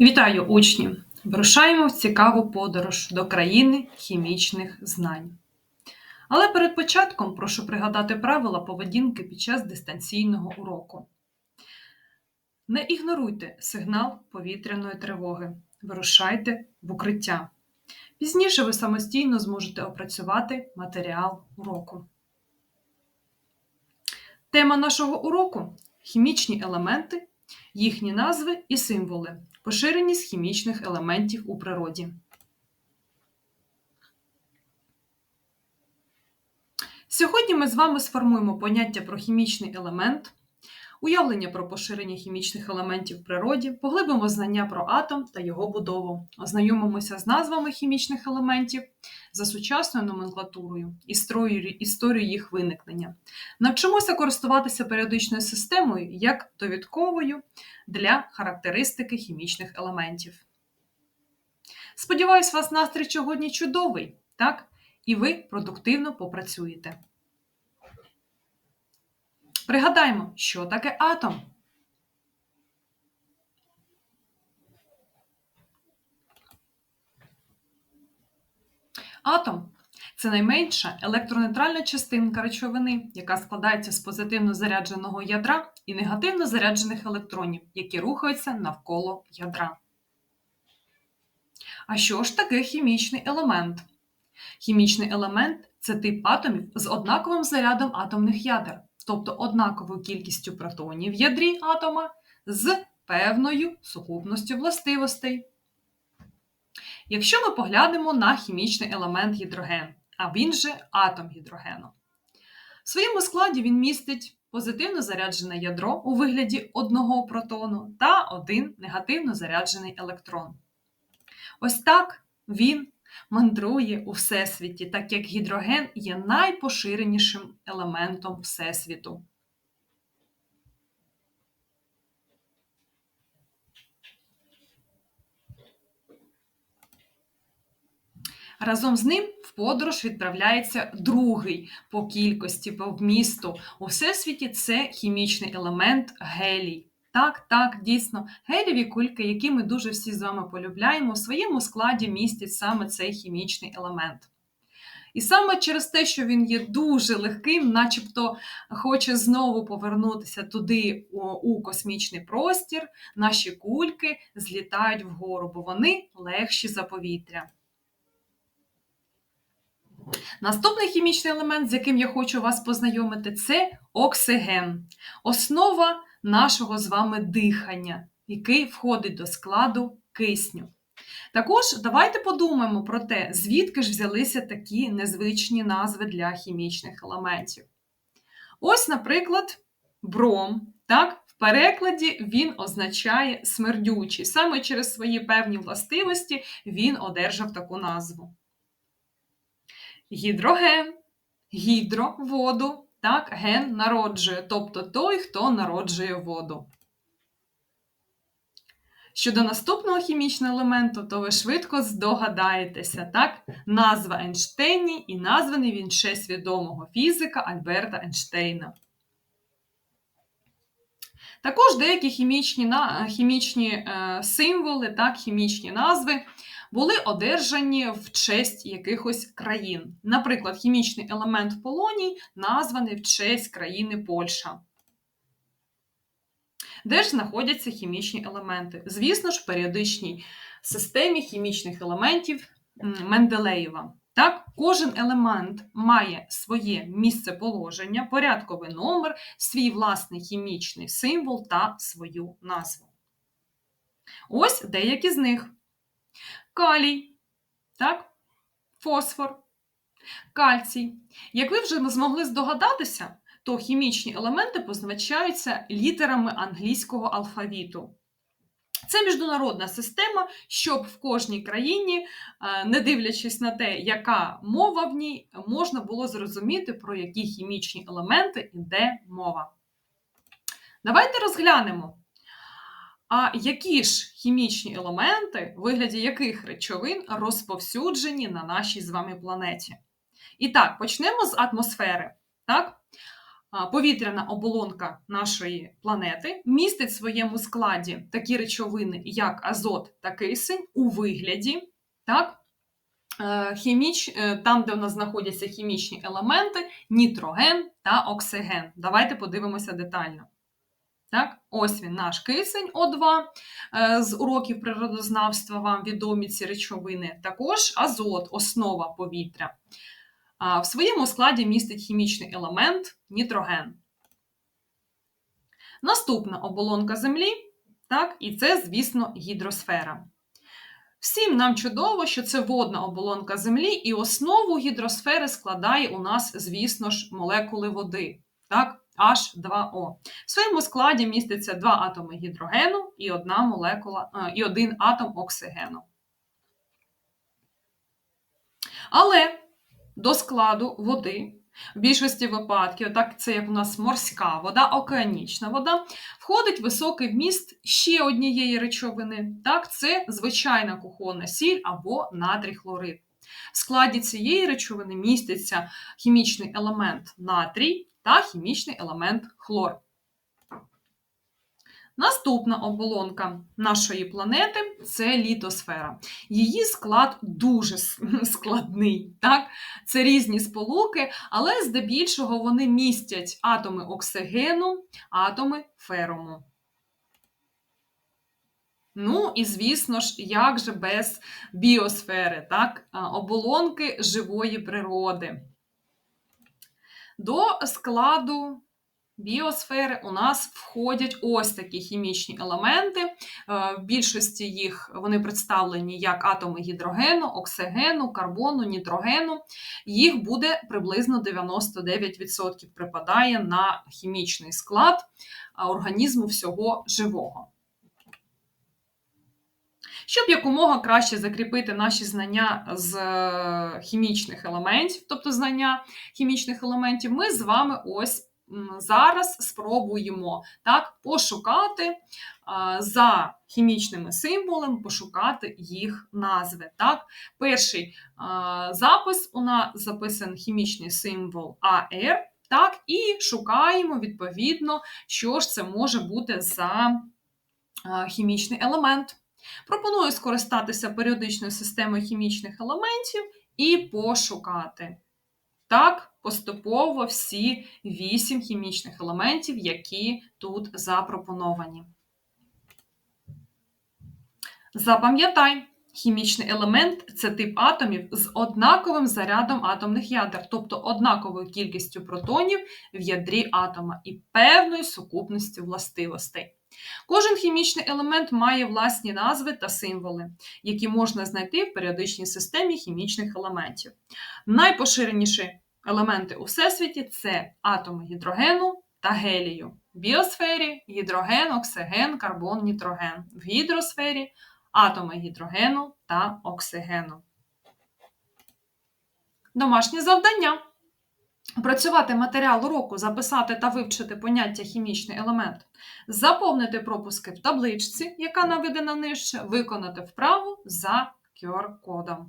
Вітаю учні! Вирушаємо в цікаву подорож до країни хімічних знань. Але перед початком прошу пригадати правила поведінки під час дистанційного уроку. Не ігноруйте сигнал повітряної тривоги. Вирушайте в укриття. Пізніше ви самостійно зможете опрацювати матеріал уроку. Тема нашого уроку хімічні елементи, їхні назви і символи, поширеність хімічних елементів у природі. Сьогодні ми з вами сформуємо поняття про хімічний елемент, уявлення про поширення хімічних елементів в природі, поглибимо знання про атом та його будову, ознайомимося з назвами хімічних елементів за сучасною номенклатурою, історію, їх виникнення. Навчимося користуватися періодичною системою як довідковою для характеристики хімічних елементів. Сподіваюсь, вас настрій сьогодні чудовий, так? І ви продуктивно попрацюєте. Пригадаймо, що таке атом. Атом це найменша електронейтральна частинка речовини, яка складається з позитивно зарядженого ядра і негативно заряджених електронів, які рухаються навколо ядра. А що ж таке хімічний елемент? Хімічний елемент це тип атомів з однаковим зарядом атомних ядер, тобто однаковою кількістю протонів в ядрі атома з певною сукупністю властивостей. Якщо ми поглянемо на хімічний елемент гідроген, а він же атом гідрогену. В своєму складі він містить позитивно заряджене ядро у вигляді одного протону та один негативно заряджений електрон. Ось так він мандрує у Всесвіті, так як гідроген є найпоширенішим елементом Всесвіту. Разом з ним в подорож відправляється другий по кількості, по вмісту. У всесвіті це хімічний елемент гелій. Так, так, дійсно, геліві кульки, які ми дуже всі з вами полюбляємо, у своєму складі містять саме цей хімічний елемент. І саме через те, що він є дуже легким, начебто хоче знову повернутися туди у космічний простір, наші кульки злітають вгору, бо вони легші за повітря. Наступний хімічний елемент, з яким я хочу вас познайомити, це оксиген, основа нашого з вами дихання, який входить до складу кисню. Також давайте подумаємо про те, звідки ж взялися такі незвичні назви для хімічних елементів. Ось, наприклад, бром. Так? В перекладі він означає смердючий. Саме через свої певні властивості він одержав таку назву. Гідроген, гідро воду, так, ген народжує, тобто той, хто народжує воду. Щодо наступного хімічного елементу, то ви швидко здогадаєтеся, так? Назва Ейнштейні і названий він ще свідомого фізика Альберта Ейнштейна. Також деякі хімічні хімічні е, символи, так, хімічні назви були одержані в честь якихось країн. Наприклад, хімічний елемент полоній названий в честь країни Польща. Де ж знаходяться хімічні елементи? Звісно ж, в періодичній системі хімічних елементів Менделеєва. Так, Кожен елемент має своє місце положення, порядковий номер, свій власний хімічний символ та свою назву. Ось деякі з них калій, так? фосфор, кальцій. Як ви вже змогли здогадатися, то хімічні елементи позначаються літерами англійського алфавіту. Це міжнародна система, щоб в кожній країні, е, не дивлячись на те, яка мова в ній, можна було зрозуміти, про які хімічні елементи йде мова. Давайте розглянемо, а які ж хімічні елементи, в вигляді яких речовин розповсюджені на нашій з вами планеті? І так, почнемо з атмосфери. Так? Повітряна оболонка нашої планети містить в своєму складі такі речовини, як азот та кисень, у вигляді, так, е, хіміч, е, там, де у нас знаходяться хімічні елементи, нітроген та оксиген. Давайте подивимося детально. Так, ось він наш кисень О2 е, з уроків природознавства вам відомі ці речовини. Також азот, основа повітря. В своєму складі містить хімічний елемент нітроген. Наступна оболонка Землі, так, і це, звісно, гідросфера. Всім нам чудово, що це водна оболонка Землі, і основу гідросфери складає у нас, звісно ж, молекули води. Так, H2O. В своєму складі міститься два атоми гідрогену і одна молекула, е, і один атом оксигену. Але до складу води в більшості випадків, так це як у нас морська вода, океанічна вода, входить високий вміст ще однієї речовини. Так, це звичайна кухонна сіль або натрій хлорид. В складі цієї речовини міститься хімічний елемент натрій та хімічний елемент хлор. Наступна оболонка нашої планети це літосфера. Її склад дуже складний. Так? Це різні сполуки, але здебільшого вони містять атоми оксигену, атоми феруму. Ну і, звісно ж, як же без біосфери, так? оболонки живої природи. До складу біосфери у нас входять ось такі хімічні елементи. Е, в більшості їх вони представлені як атоми гідрогену, оксигену, карбону, нітрогену. Їх буде приблизно 99% припадає на хімічний склад організму всього живого. Щоб якомога краще закріпити наші знання з е, хімічних елементів, тобто знання хімічних елементів, ми з вами ось зараз спробуємо так, пошукати за хімічними символами, пошукати їх назви. Так? Перший запис у нас записаний хімічний символ АР. Так, І шукаємо, відповідно, що ж це може бути за хімічний елемент. Пропоную скористатися періодичною системою хімічних елементів і пошукати. Так, поступово всі вісім хімічних елементів, які тут запропоновані. Запам'ятай, хімічний елемент це тип атомів з однаковим зарядом атомних ядер, тобто однаковою кількістю протонів в ядрі атома і певною сукупністю властивостей. Кожен хімічний елемент має власні назви та символи, які можна знайти в періодичній системі хімічних елементів. Найпоширеніші елементи у всесвіті це атоми гідрогену та гелію. В біосфері гідроген, оксиген, карбон, нітроген. В гідросфері атоми гідрогену та оксигену. Домашнє завдання. Опрацювати матеріал уроку, записати та вивчити поняття хімічний елемент, заповнити пропуски в табличці, яка наведена нижче, виконати вправу за QR-кодом.